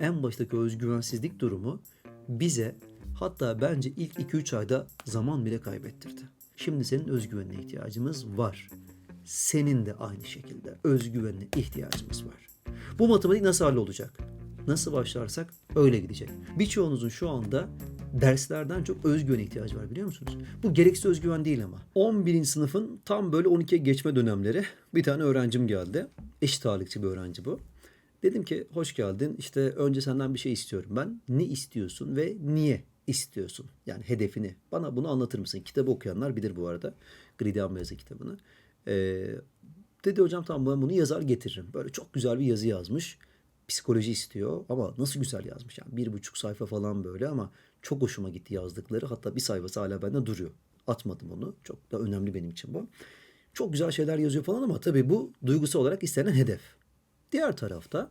en baştaki özgüvensizlik durumu bize hatta bence ilk 2-3 ayda zaman bile kaybettirdi. Şimdi senin özgüvenine ihtiyacımız var. Senin de aynı şekilde özgüvenine ihtiyacımız var. Bu matematik nasıl hallolacak? Nasıl başlarsak öyle gidecek. Birçoğunuzun şu anda derslerden çok özgüvene ihtiyacı var biliyor musunuz? Bu gereksiz özgüven değil ama. 11. sınıfın tam böyle 12'ye geçme dönemleri bir tane öğrencim geldi. Eşit ağırlıkçı bir öğrenci bu. Dedim ki hoş geldin işte önce senden bir şey istiyorum ben. Ne istiyorsun ve niye istiyorsun? Yani hedefini. Bana bunu anlatır mısın? Kitabı okuyanlar bilir bu arada. Gridian Beyazı kitabını. Ee, dedi hocam tamam ben bunu yazar getiririm. Böyle çok güzel bir yazı yazmış. Psikoloji istiyor ama nasıl güzel yazmış. Yani bir buçuk sayfa falan böyle ama çok hoşuma gitti yazdıkları. Hatta bir sayfası hala bende duruyor. Atmadım onu. Çok da önemli benim için bu. Çok güzel şeyler yazıyor falan ama tabii bu duygusal olarak istenen hedef. Diğer tarafta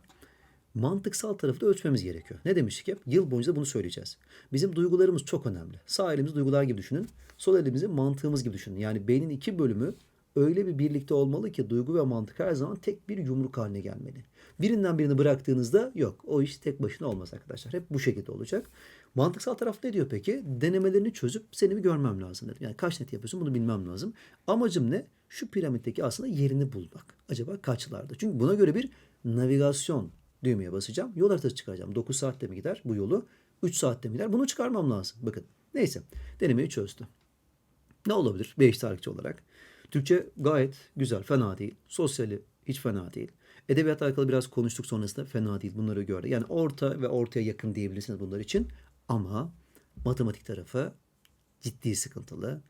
mantıksal tarafı da ölçmemiz gerekiyor. Ne demiştik hep? Yıl boyunca bunu söyleyeceğiz. Bizim duygularımız çok önemli. Sağ elimizi duygular gibi düşünün. Sol elimizi mantığımız gibi düşünün. Yani beynin iki bölümü öyle bir birlikte olmalı ki duygu ve mantık her zaman tek bir yumruk haline gelmeli. Birinden birini bıraktığınızda yok. O iş tek başına olmaz arkadaşlar. Hep bu şekilde olacak. Mantıksal taraf ne diyor peki? Denemelerini çözüp seni bir görmem lazım dedim. Yani kaç net yapıyorsun bunu bilmem lazım. Amacım ne? Şu piramitteki aslında yerini bulmak. Acaba kaçlarda? Çünkü buna göre bir navigasyon düğmeye basacağım. Yol haritası çıkaracağım. 9 saatte mi gider bu yolu? 3 saatte mi gider? Bunu çıkarmam lazım. Bakın. Neyse. Denemeyi çözdü. Ne olabilir? Beş tarihçi olarak. Türkçe gayet güzel. Fena değil. Sosyali hiç fena değil. Edebiyatla alakalı biraz konuştuk sonrasında fena değil. Bunları gördü. Yani orta ve ortaya yakın diyebilirsiniz bunlar için. Ama matematik tarafı ciddi sıkıntılı.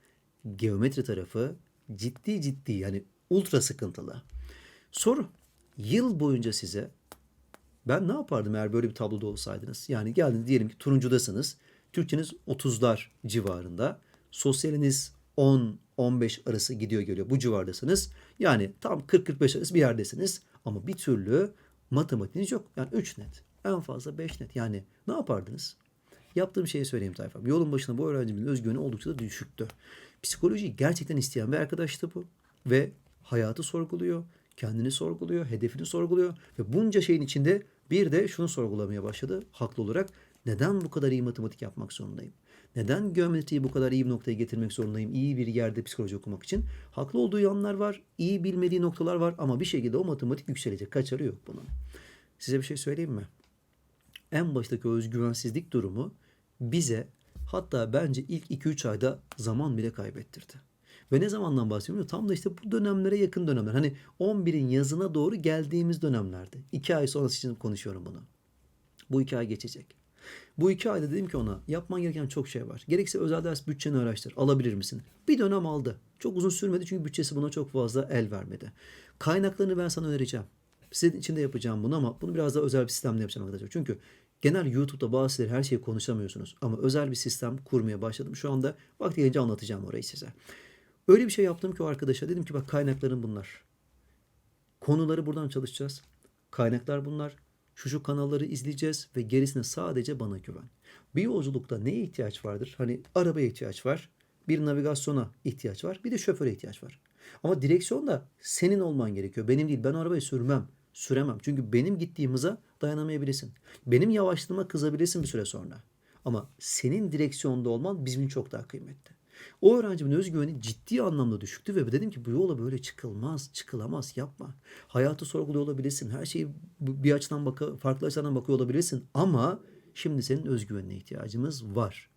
Geometri tarafı ciddi ciddi yani ultra sıkıntılı. Soru. Yıl boyunca size ben ne yapardım eğer böyle bir tabloda olsaydınız? Yani geldiniz diyelim ki turuncudasınız. Türkçeniz 30'lar civarında. Sosyaliniz 10-15 arası gidiyor geliyor. Bu civardasınız. Yani tam 40-45 arası bir yerdesiniz. Ama bir türlü matematiğiniz yok. Yani 3 net. En fazla 5 net. Yani ne yapardınız? Yaptığım şeyi söyleyeyim tayfam. Yolun başında bu öğrencimin özgüveni oldukça da düşüktü. Psikolojiyi gerçekten isteyen bir arkadaştı bu. Ve hayatı sorguluyor, kendini sorguluyor, hedefini sorguluyor. Ve bunca şeyin içinde bir de şunu sorgulamaya başladı haklı olarak. Neden bu kadar iyi matematik yapmak zorundayım? Neden geometriyi bu kadar iyi bir noktaya getirmek zorundayım? İyi bir yerde psikoloji okumak için. Haklı olduğu yanlar var, iyi bilmediği noktalar var ama bir şekilde o matematik yükselecek. Kaçarı yok bunun. Size bir şey söyleyeyim mi? en baştaki özgüvensizlik durumu bize hatta bence ilk 2-3 ayda zaman bile kaybettirdi. Ve ne zamandan bahsediyorum? Tam da işte bu dönemlere yakın dönemler. Hani 11'in yazına doğru geldiğimiz dönemlerde. 2 ay sonrası için konuşuyorum bunu. Bu 2 ay geçecek. Bu iki ayda dedim ki ona yapman gereken çok şey var. Gerekse özel ders bütçeni araştır. Alabilir misin? Bir dönem aldı. Çok uzun sürmedi çünkü bütçesi buna çok fazla el vermedi. Kaynaklarını ben sana önereceğim. Sizin için de yapacağım bunu ama bunu biraz daha özel bir sistemle yapacağım arkadaşlar. Çünkü genel YouTube'da bazı her şeyi konuşamıyorsunuz. Ama özel bir sistem kurmaya başladım. Şu anda vakti gelince anlatacağım orayı size. Öyle bir şey yaptım ki o arkadaşa dedim ki bak kaynakların bunlar. Konuları buradan çalışacağız. Kaynaklar bunlar. Şu şu kanalları izleyeceğiz ve gerisine sadece bana güven. Bir yolculukta neye ihtiyaç vardır? Hani arabaya ihtiyaç var. Bir navigasyona ihtiyaç var. Bir de şoföre ihtiyaç var. Ama direksiyon da senin olman gerekiyor. Benim değil. Ben arabayı sürmem. Süremem. Çünkü benim gittiğim hıza dayanamayabilirsin. Benim yavaşlığıma kızabilirsin bir süre sonra. Ama senin direksiyonda olman bizim çok daha kıymetli. O öğrencimin özgüveni ciddi anlamda düşüktü ve dedim ki bu yola böyle çıkılmaz, çıkılamaz, yapma. Hayatı sorguluyor olabilirsin. Her şeyi bir açıdan baka, farklı açıdan bakıyor olabilirsin. Ama şimdi senin özgüvenine ihtiyacımız var.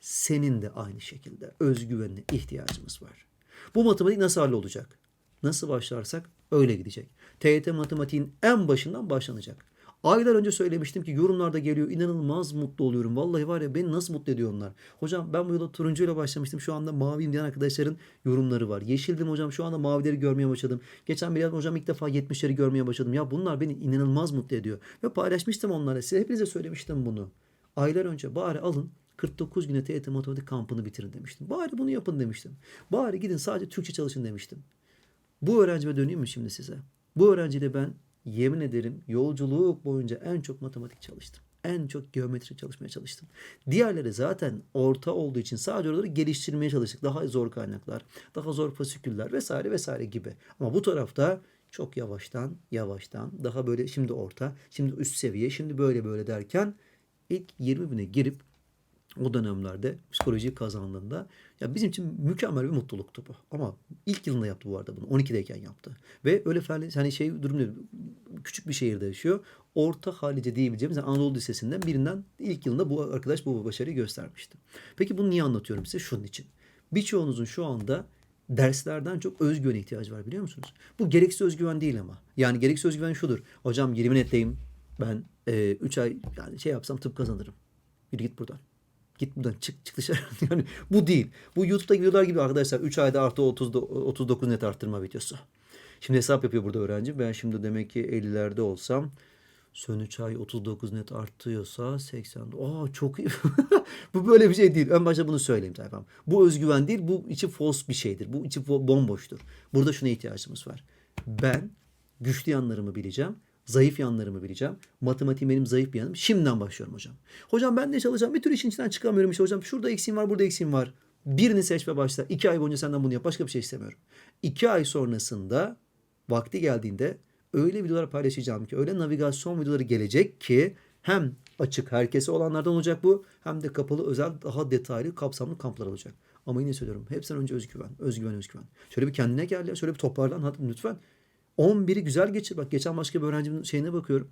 Senin de aynı şekilde özgüvenine ihtiyacımız var. Bu matematik nasıl hallolacak? Nasıl başlarsak öyle gidecek. TYT matematiğin en başından başlanacak. Aylar önce söylemiştim ki yorumlarda geliyor. inanılmaz mutlu oluyorum. Vallahi var ya beni nasıl mutlu ediyor onlar. Hocam ben bu yola turuncuyla başlamıştım. Şu anda maviyim diyen arkadaşların yorumları var. Yeşildim hocam şu anda mavileri görmeye başladım. Geçen bir yazdım hocam ilk defa 70'leri görmeye başladım. Ya bunlar beni inanılmaz mutlu ediyor. Ve paylaşmıştım onlara. Size hepinize söylemiştim bunu. Aylar önce bari alın 49 güne TYT matematik kampını bitirin demiştim. Bari bunu yapın demiştim. Bari gidin sadece Türkçe çalışın demiştim. Bu öğrencime döneyim mi şimdi size? Bu öğrenciyle ben yemin ederim yolculuk boyunca en çok matematik çalıştım. En çok geometri çalışmaya çalıştım. Diğerleri zaten orta olduğu için sadece oraları geliştirmeye çalıştık. Daha zor kaynaklar, daha zor fasiküller vesaire vesaire gibi. Ama bu tarafta çok yavaştan yavaştan daha böyle şimdi orta, şimdi üst seviye, şimdi böyle böyle derken ilk 20 bine girip o dönemlerde psikolojiyi kazandığında ya bizim için mükemmel bir mutluluktu bu. Ama ilk yılında yaptı bu arada bunu. 12'deyken yaptı. Ve öyle falan hani şey durum. Küçük bir şehirde yaşıyor. Orta halice diyebileceğimiz yani Anadolu Lisesi'nden birinden ilk yılında bu arkadaş bu başarıyı göstermişti. Peki bunu niye anlatıyorum size? Şunun için. Birçoğunuzun şu anda derslerden çok özgüvene ihtiyacı var biliyor musunuz? Bu gereksiz özgüven değil ama. Yani gereksiz özgüven şudur. Hocam 20 netteyim. Ben 3 ay yani şey yapsam tıp kazanırım. Yürü git buradan. Git buradan çık çık dışarı. Yani bu değil. Bu YouTube'daki videolar gibi arkadaşlar 3 ayda artı 30, 39 net arttırma videosu. Şimdi hesap yapıyor burada öğrenci. Ben şimdi demek ki 50'lerde olsam 3 ay 39 net artıyorsa 80. Aa çok iyi. bu böyle bir şey değil. Ön başta bunu söyleyeyim tayfam. Bu özgüven değil. Bu içi false bir şeydir. Bu içi bomboştur. Burada şuna ihtiyacımız var. Ben güçlü yanlarımı bileceğim. Zayıf yanlarımı bileceğim. Matematiğim benim zayıf bir yanım. Şimdiden başlıyorum hocam. Hocam ben de çalışacağım. Bir türlü işin içinden çıkamıyorum işte hocam. Şurada eksiğim var, burada eksiğim var. Birini seç ve başla. İki ay boyunca senden bunu yap. Başka bir şey istemiyorum. İki ay sonrasında vakti geldiğinde öyle videolar paylaşacağım ki öyle navigasyon videoları gelecek ki hem açık herkese olanlardan olacak bu hem de kapalı özel daha detaylı kapsamlı kamplar olacak. Ama yine söylüyorum hepsinden önce özgüven, özgüven, özgüven. Şöyle bir kendine gel ya, şöyle bir toparlan hadi lütfen. 11'i güzel geçir. Bak geçen başka bir öğrencimin şeyine bakıyorum.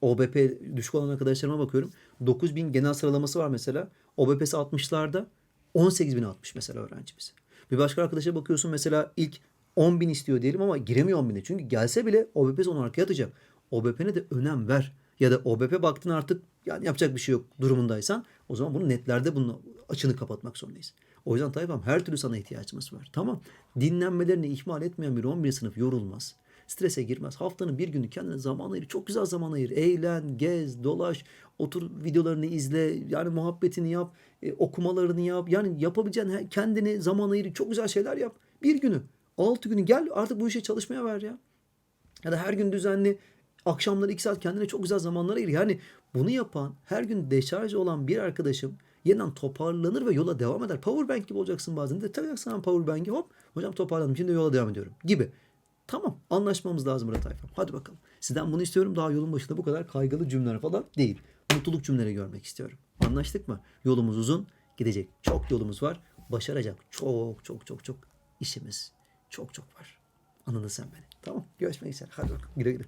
OBP düşük olan arkadaşlarıma bakıyorum. 9000 genel sıralaması var mesela. OBP'si 60'larda 18.000 atmış mesela öğrencimiz. Bir başka arkadaşa bakıyorsun mesela ilk 10.000 istiyor diyelim ama giremiyor 10.000'e. Çünkü gelse bile OBP'si onu arkaya atacak. OBP'ne de önem ver. Ya da OBP baktın artık yani yapacak bir şey yok durumundaysan o zaman bunu netlerde bunun açını kapatmak zorundayız. O yüzden Tayyip'im her türlü sana ihtiyacımız var. Tamam. Dinlenmelerini ihmal etmeyen bir 11 sınıf yorulmaz. Strese girmez. Haftanın bir günü kendine zaman ayır. Çok güzel zaman ayır. Eğlen, gez, dolaş. Otur videolarını izle. Yani muhabbetini yap. e, okumalarını yap. Yani yapabileceğin kendine zaman ayır. Çok güzel şeyler yap. Bir günü. Altı günü gel artık bu işe çalışmaya ver ya. Ya da her gün düzenli akşamları iki saat kendine çok güzel zamanlar ayır. Yani bunu yapan her gün deşarj olan bir arkadaşım yeniden toparlanır ve yola devam eder. Powerbank gibi olacaksın bazen de takacaksın hemen powerbank'i hop hocam toparlandım şimdi yola devam ediyorum gibi. Tamam anlaşmamız lazım burada tayfam. Hadi bakalım. Sizden bunu istiyorum daha yolun başında bu kadar kaygılı cümleler falan değil. Mutluluk cümleleri görmek istiyorum. Anlaştık mı? Yolumuz uzun gidecek çok yolumuz var. Başaracak çok çok çok çok işimiz çok çok var. Anladın sen beni. Tamam. Görüşmek üzere. Hadi bakalım. Güle güle.